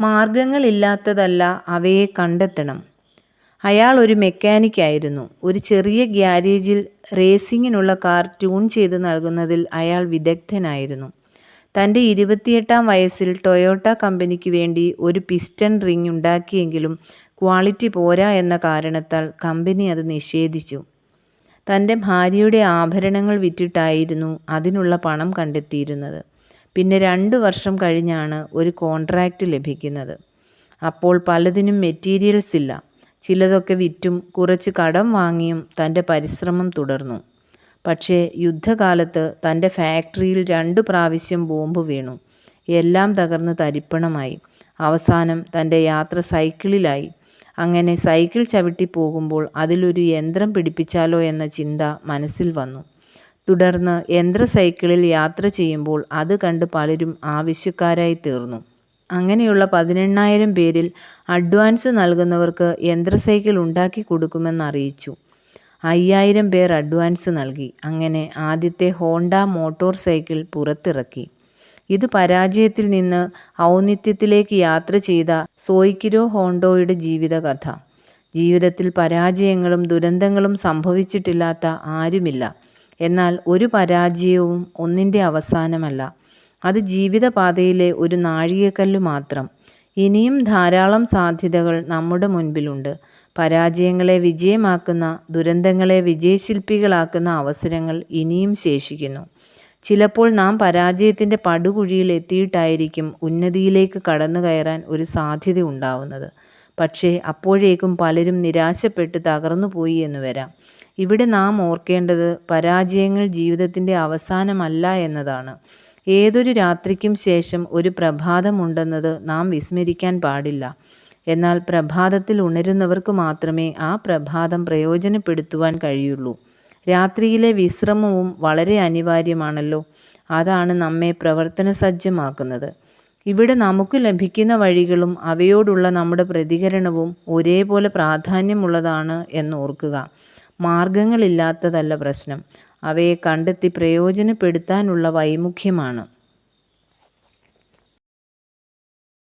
മാർഗങ്ങളില്ലാത്തതല്ല അവയെ കണ്ടെത്തണം. അയാൾ ഒരു മെക്കാനിക്കായിരുന്നു. ഒരു ചെറിയ ഗ്യാരേജിൽ റേസിങ്ങിനുള്ള കാർ ട്യൂൺ ചെയ്ത് നൽകുന്നതിൽ അയാൾ വിദഗ്ധനായിരുന്നു. തന്റെ ഇരുപത്തിയെട്ടാം വയസ്സിൽ ടൊയോട്ട കമ്പനിക്ക് വേണ്ടി ഒരു പിസ്റ്റൺ റിംഗ് ഉണ്ടാക്കിയെങ്കിലും ക്വാളിറ്റി പോരാ എന്ന കാരണത്താൽ കമ്പനി അത് നിഷേധിച്ചു. തന്റെ ഭാര്യയുടെ ആഭരണങ്ങൾ വിറ്റിട്ടായിരുന്നു അതിനുള്ള പണം കണ്ടെത്തിയിരുന്നത്. പിന്നെ രണ്ട് വർഷം കഴിഞ്ഞാണ് ഒരു കോൺട്രാക്റ്റ് ലഭിക്കുന്നത്. അപ്പോൾ പലതിനും മെറ്റീരിയൽസ് ഇല്ല. ചിലതൊക്കെ വിറ്റും കുറച്ച് കടം വാങ്ങിയും തന്റെ പരിശ്രമം തുടർന്നു. പക്ഷേ യുദ്ധകാലത്ത് തന്റെ ഫാക്ടറിയിൽ രണ്ട് പ്രാവശ്യം ബോംബ് വീണു. എല്ലാം തകർന്ന് തരിപ്പണമായി. അവസാനം തന്റെ യാത്ര സൈക്കിളിലായി. അങ്ങനെ സൈക്കിൾ ചവിട്ടി പോകുമ്പോൾ അതിലൊരു യന്ത്രം പിടിപ്പിച്ചാലോ എന്ന ചിന്ത മനസ്സിൽ വന്നു. തുടർന്ന് യന്ത്ര സൈക്കിളിൽ യാത്ര ചെയ്യുമ്പോൾ അത് കണ്ട് പലരും ആവശ്യക്കാരായി തീർന്നു. അങ്ങനെയുള്ള പതിനെണ്ണായിരം പേരിൽ അഡ്വാൻസ് നൽകുന്നവർക്ക് യന്ത്ര സൈക്കിൾ ഉണ്ടാക്കി കൊടുക്കുമെന്ന് അറിയിച്ചു. അയ്യായിരം പേർ അഡ്വാൻസ് നൽകി. അങ്ങനെ ആദ്യത്തെ ഹോണ്ട മോട്ടോർ സൈക്കിൾ പുറത്തിറക്കി. ഇത് പരാജയത്തിൽ നിന്ന് ഔന്നിത്യത്തിലേക്ക് യാത്ര ചെയ്ത സോയിക്കിരോ ഹോണ്ടോയുടെ ജീവിതകഥ. ജീവിതത്തിൽ പരാജയങ്ങളും ദുരന്തങ്ങളും സംഭവിച്ചിട്ടില്ലാത്ത ആരുമില്ല. എന്നാൽ ഒരു പരാജയവും ഒന്നിന്റെ അവസാനമല്ല. അത് ജീവിതപാതയിലെ ഒരു നാഴികക്കല്ല് മാത്രം. ഇനിയും ധാരാളം സാധ്യതകൾ നമ്മുടെ മുൻപിലുണ്ട്. പരാജയങ്ങളെ വിജയമാക്കുന്ന ദുരന്തങ്ങളെ വിജയശില്പികളാക്കുന്ന അവസരങ്ങൾ ഇനിയും ശേഷിക്കുന്നു. ചിലപ്പോൾ നാം പരാജയത്തിന്റെ പടുകുഴിയിൽ എത്തിയിട്ടായിരിക്കും ഉന്നതിയിലേക്ക് കടന്നു കയറാൻ ഒരു സാധ്യത ഉണ്ടാവുന്നത്. പക്ഷേ അപ്പോഴേക്കും പലരും നിരാശപ്പെട്ട് തകർന്നു പോയി എന്ന് വരാം. ഇവിടെ നാം ഓർക്കേണ്ടത് പരാജയങ്ങൾ ജീവിതത്തിന്റെ അവസാനമല്ല എന്നതാണ്. ഏതൊരു രാത്രിക്കും ശേഷം ഒരു പ്രഭാതമുണ്ടെന്നത് നാം വിസ്മരിക്കാൻ പാടില്ല. എന്നാൽ പ്രഭാതത്തിൽ ഉണരുന്നവർക്ക് മാത്രമേ ആ പ്രഭാതം പ്രയോജനപ്പെടുത്തുവാൻ കഴിയുള്ളൂ. രാത്രിയിലെ വിശ്രമവും വളരെ അനിവാര്യമാണല്ലോ. അതാണ് നമ്മെ പ്രവർത്തന സജ്ജമാക്കുന്നത് ഇവിടെ നമുക്ക് ലഭിക്കുന്ന വഴികളും അവയോടുള്ള നമ്മുടെ പ്രതികരണവും ഒരേപോലെ പ്രാധാന്യമുള്ളതാണ് എന്ന് മാർഗങ്ങളില്ലാത്തതല്ല പ്രശ്നം. അവയെ കണ്ടെത്തി പ്രയോജനപ്പെടുത്താനുള്ള വൈമുഖ്യമാണ്.